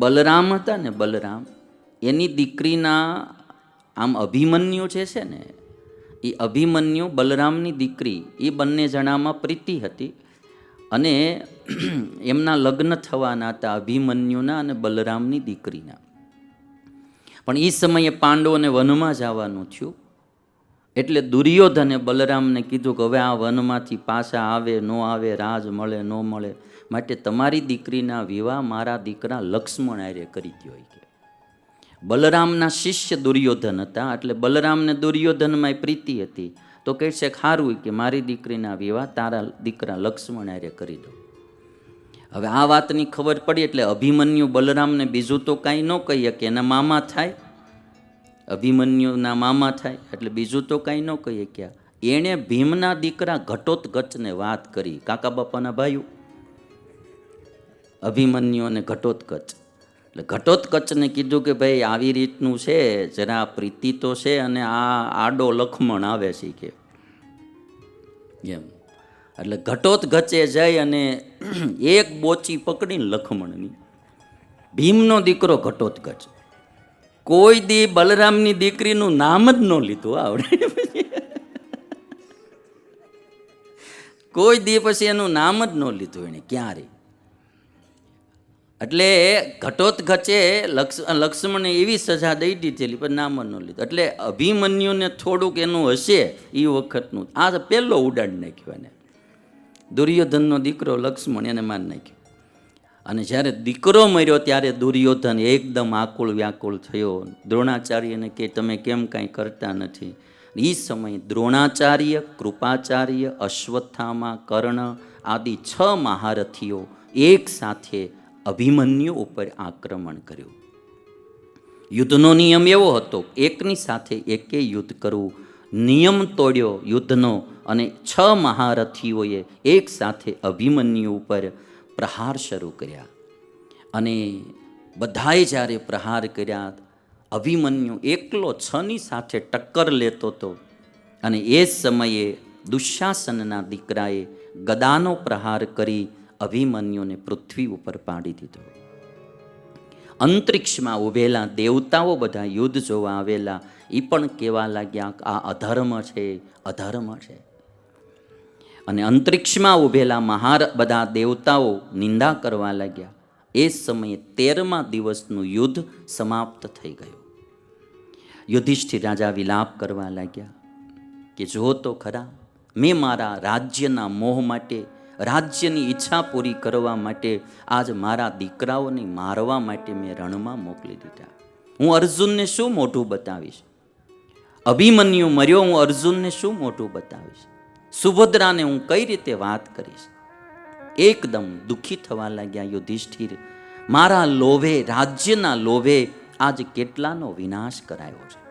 બલરામ હતા ને બલરામ, એની દીકરીના આમ અભિમન્યુ છે છે ને, એ અભિમન્યુ બલરામની દીકરી, એ બંને જણામાં પ્રીતિ હતી અને એમના લગ્ન થવાના હતા અભિમન્યુના અને બલરામની દીકરીના. પણ એ સમયે પાંડવોને વનમાં જવાનું થયું, એટલે દુર્યોધને બલરામને કીધું કે હવે આ વનમાંથી પાછા આવે, ન આવે, રાજ મળે, ન મળે માટે તમારી દીકરીના વિવાહ મારા દીકરા લક્ષ્મણ આર્ય કરી દો કે. બલરામના શિષ્ય દુર્યોધન હતા, એટલે બલરામને દુર્યોધનમાં પ્રીતિ હતી. તો કહે છે ખારું કે મારી દીકરીના વિવાહ તારા દીકરા લક્ષ્મણ આર્ય કરી દો. હવે આ વાતની ખબર પડી એટલે અભિમન્યુ બલરામને બીજું તો કાંઈ ન કહી શકે, એના મામા થાય. અભિમન્યુના મામા થાય, એટલે બીજું તો કાંઈ ન કહીએ ક્યાં એણે ભીમના દીકરા ઘટોત્કચને વાત કરી, કાકા બાપાના ભાઈઓ. અભિમન્યુ અને ઘટોત્કચ. એટલે ઘટોત્કચને કીધું કે ભાઈ આવી રીતનું છે, જરા પ્રીતિ તો છે અને આ આડો લખમણ આવે છે કે. એમ. એટલે ઘટોત્કચે જઈ અને એક બોચી પકડીને લખમણની. ભીમનો દીકરો ઘટોત્કચ. કોઈ દી બલરામની દીકરીનું નામ જ ન લીધું, આવડે. કોઈ દી પછી એનું નામ જ ન લીધું એણે ક્યારે? એટલે ઘટોત્ઘચે લક્ષ લક્ષ્મણને એવી સજા દઈ દીધેલી, પણ નામ જ ન લીધું. એટલે અભિમન્યુને થોડુંક એનું હશે એ વખતનું. આ પહેલો ઉડાડી નાખ્યો એને. દુર્યોધનનો દીકરો લક્ષ્મણ એને માન નાખ્યો. અને જ્યારે દીકરો મર્યો ત્યારે દુર્યોધન એકદમ આકુળ વ્યાકુળ થયો. દ્રોણાચાર્યને કે, તમે કેમ કાંઈ કરતા નથી? એ સમયે દ્રોણાચાર્ય, કૃપાચાર્ય, અશ્વત્થામા, કર્ણ આદિ છ મહારથીઓ એક સાથે અભિમન્યુ ઉપર આક્રમણ કર્યું. યુદ્ધનો નિયમ એવો હતો, એકની સાથે એકે યુદ્ધ કરવું. નિયમ તોડ્યો યુદ્ધનો અને છ મહારથીઓએ એક સાથે અભિમન્યુ ઉપર પ્રહાર શરૂ કર્યા. અને બધાએ જ્યારે પ્રહાર કર્યા, અભિમન્યુ એકલો છની સાથે ટક્કર લેતો હતો અને એ સમયે દુશાસનના દીકરાએ ગદાનો પ્રહાર કરી અભિમન્યુને પૃથ્વી ઉપર પાડી દીધો. અંતરિક્ષમાં ઊભેલા દેવતાઓ બધા યુદ્ધ જોવા આવેલા. એ પણ કહેવા લાગ્યા આ અધર્મ છે અધર્મ છે. અને અંતરિક્ષમાં ઊભેલા મહાર, બધા દેવતાઓ નિંદા કરવા લાગ્યા. એ સમયે તેરમા દિવસનું યુદ્ધ સમાપ્ત થઈ ગયું. યુધિષ્ઠિર રાજા વિલાપ કરવા લાગ્યા કે જો તો ખરા, મેં મારા રાજ્યના મોહ માટે રાજ્યની ઈચ્છા પૂરી કરવા માટે, આજ મારા દીકરાઓને મારવા માટે મેં રણમાં મોકલી દીધા. હું અર્જુનને શું મોટું બતાવીશ? અભિમન્યુ મર્યો, હું અર્જુનને શું મોટું બતાવીશ? સુભદ્રાને હું કઈ રીતે વાત કરીશ? એકદમ દુઃખી થવા લાગ્યા યુધિષ્ઠિર. મારા લોભે, રાજ્યના લોભે આજ કેટલાનો વિનાશ કરાયો છે.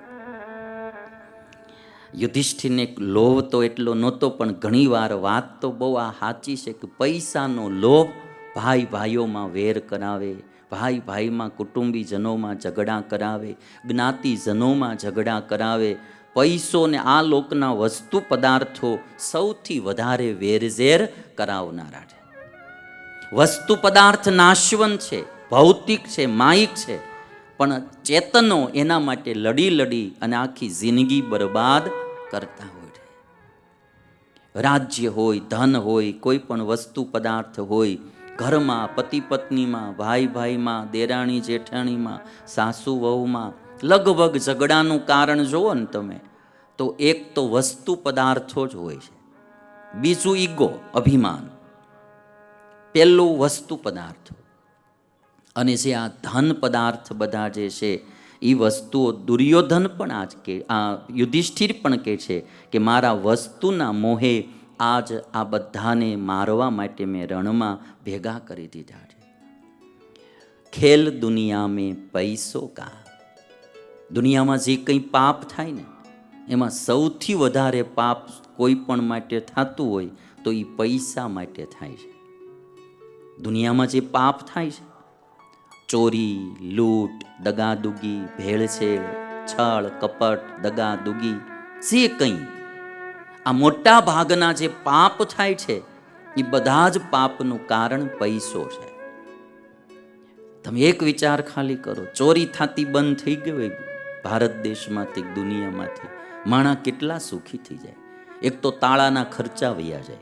યુધિષ્ઠિરને લોભ તો એટલો નહોતો, પણ ઘણીવાર વાત તો બહુ આ સાચી છે કે પૈસાનો લોભ ભાઈ ભાઈઓમાં વેર કરાવે, ભાઈ ભાઈમાં કુટુંબીજનોમાં ઝઘડા કરાવે, જ્ઞાતિજનોમાં ઝઘડા કરાવે. પૈસો ને આ લોકના વસ્તુ પદાર્થો સૌથી વધારે વેરઝેર કરાવનારા છે. વસ્તુ પદાર્થ નાશવન છે, ભૌતિક છે, માયિક છે, પણ ચેતનો એના માટે લડી લડી અને આખી જિંદગી બરબાદ કરતા હોય. રાજ્ય હોય, ધન હોય, કોઈ પણ વસ્તુ, પદાર્થ હોય, ઘરમાં, પતિ પત્નીમાં, ભાઈ ભાઈમાં, દેરાણી જેઠાણીમાં, સાસુ વહુમાં, લગભગ ઝઘડાનું કારણ જુઓ ને તમે, તો એક તો વસ્તુ પદાર્થો જ હોય છે. બીજું ઈગો, અભિમાન. પહેલું વસ્તુ પદાર્થ. અને જે આ ધન પદાર્થ બધા જે છે એ વસ્તુઓ દુર્યોધન પણ આજ કે, આ યુધિષ્ઠિર પણ કહે છે કે મારા વસ્તુના મોહે આજ આ બધાને મારવા માટે મેં રણમાં ભેગા કરી દીધા છે. ખેલ દુનિયા મેં પૈસો કા. દુનિયામાં જે કંઈ પાપ થાય ને, એમાં સૌથી વધારે પાપ કોઈ પણ માટે થતું હોય તો એ પૈસા માટે થાય છે. દુનિયામાં જે પાપ થાય છે ચોરી, લૂંટ, દગાદુગી, ભેળસેળ, છળ, કપટ, દગાદુગી, જે કંઈ. આ મોટા ભાગના જે પાપ થાય છે, એ બધા જ પાપનું કારણ પૈસો છે. તમે એક વિચાર ખાલી કરો, ચોરી થતી બંધ થઈ ગઈ ભારત દેશમાંથી, દુનિયામાંથી, માણા કેટલા સુખી થઈ જાય. એક તો તાળાના ખર્ચા વૈયા જાય.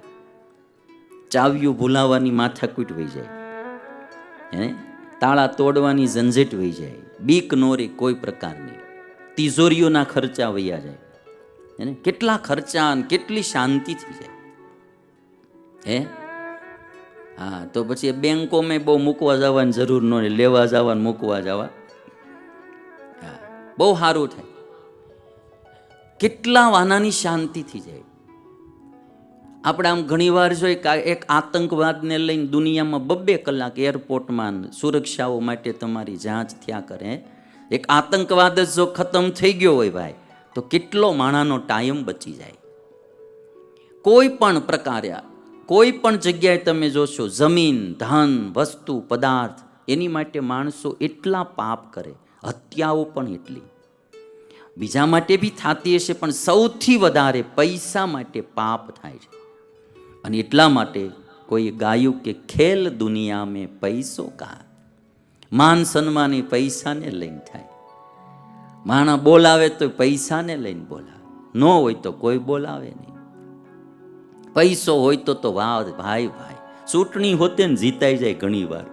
ચાવીઓ ભૂલાવાની માથાકૂટ વહી જાય. હે? તાળા તોડવાની ઝંઝટ વહી જાય. બીક નોરી કોઈ પ્રકારની. તિજોરીઓના ખર્ચા વૈયા જાય. એને કેટલા ખર્ચા અને કેટલી શાંતિ થઈ જાય. હે? હા, તો પછી એ બેંકોમાં બહુ મૂકવા જવાની જરૂર ન લેવા જવા મૂકવા જવા. હા, બહુ સારું થાય. કેટલા વાનાની શાંતિ થઈ જાય. આપણે આમ ઘણીવાર જોઈએ કે એક આતંકવાદને લઈને દુનિયામાં બબ્બે કલાક એરપોર્ટમાં સુરક્ષાઓ માટે તમારી જાંચ થયા કરે, એક આતંકવાદ જ જો ખતમ થઈ ગયો હોય ભાઈ, તો કેટલો માણાનો ટાઈમ બચી જાય? કોઈ પણ પ્રકારે કોઈ પણ જગ્યાએ તમે જોશો, જમીન, ધન, વસ્તુ, પદાર્થ, એની માટે માણસો એટલા પાપ કરે, હત્યાઓ પણ એટલી. બીજા માટે બી થતી હશે, પણ સૌથી વધારે પૈસા માટે પાપ થાય છે. અને એટલા માટે કોઈ ગાયું કે ખેલ દુનિયા મેં પૈસો કા? માન સન્માન એ પૈસાને લઈને થાય. માણા બોલાવે તો પૈસાને લઈને બોલાવે. ન હોય તો કોઈ બોલાવે નહીં. પૈસો હોય તો તો વાહ, ભાઈ ભાઈ. ચૂંટણી હોતે ને જીતાઈ જાય ઘણી વાર.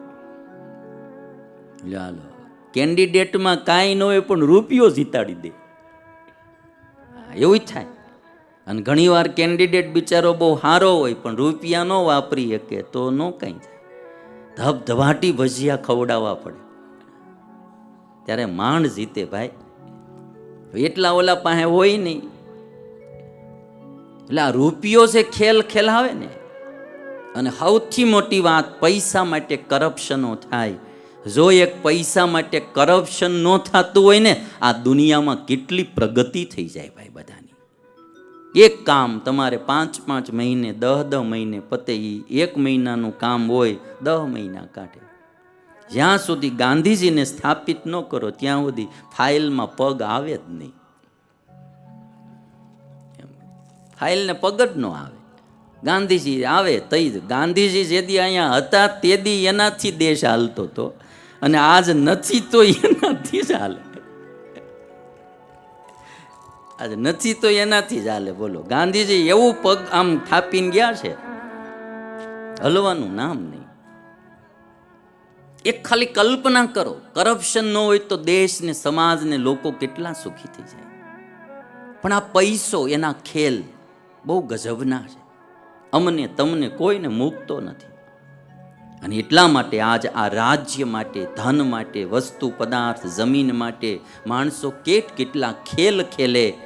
ચાલો કેન્ડિડેટમાં કાંઈ ન હોય પણ રૂપિયો જીતાડી દે. એવું જ થાય. અને ઘણીવાર કેન્ડિડેટ બિચારો બહુ સારો હોય, પણ રૂપિયા ન વાપરી શકે તો ન કંઈ થાય. ધબધબાટી ભજીયા ખવડાવવા પડે. ત્યારે માંડ જીતે ભાઈ. એટલા ઓલા પાસે હોય નહીં. એટલે આ રૂપિયો જે ખેલ ખેલાવે ને, અને સૌથી મોટી વાત પૈસા માટે કરપ્શનો થાય. જો એક પૈસા માટે કરપ્શન ન થતું હોય ને, આ દુનિયામાં કેટલી પ્રગતિ થઈ જાય ભાઈ બધાની. એક કામ તમારે પાંચ પાંચ મહિને, દહ દહ મહિને પતે એ એક મહિનાનું કામ હોય, દહ મહિના કાઢે. જ્યાં સુધી ગાંધીજીને સ્થાપિત ન કરો, ત્યાં સુધી ફાઇલમાં પગ આવે જ નહીં. ફાઇલને પગ જ ન આવે. ગાંધીજી આવે તઈ જ. ગાંધીજી જેદી અહીંયા હતા તેદી એનાથી દેશ હાલતો હતો અને આજ નથી તો એનાથી જ હાલે. આજે નથી તો એનાથી જ હાલે, બોલો. ગાંધીજી એવું પગ આમ થાપીને ગયા છે. હલવાનું નામ નહીં. એક ખાલી કલ્પના કરો કરપ્શન ન હોય તો દેશને, સમાજને લોકો કેટલા સુખી થઈ જાય. પણ આ પૈસો, એના ખેલ બહુ ગજબના છે. અમને, તમને કોઈને મૂકતો નથી. અને એટલા માટે આજ આ રાજ્ય માટે, ધન માટે, વસ્તુ, પદાર્થ, જમીન માટે માણસો કેટ કેટલા ખેલ ખેલે.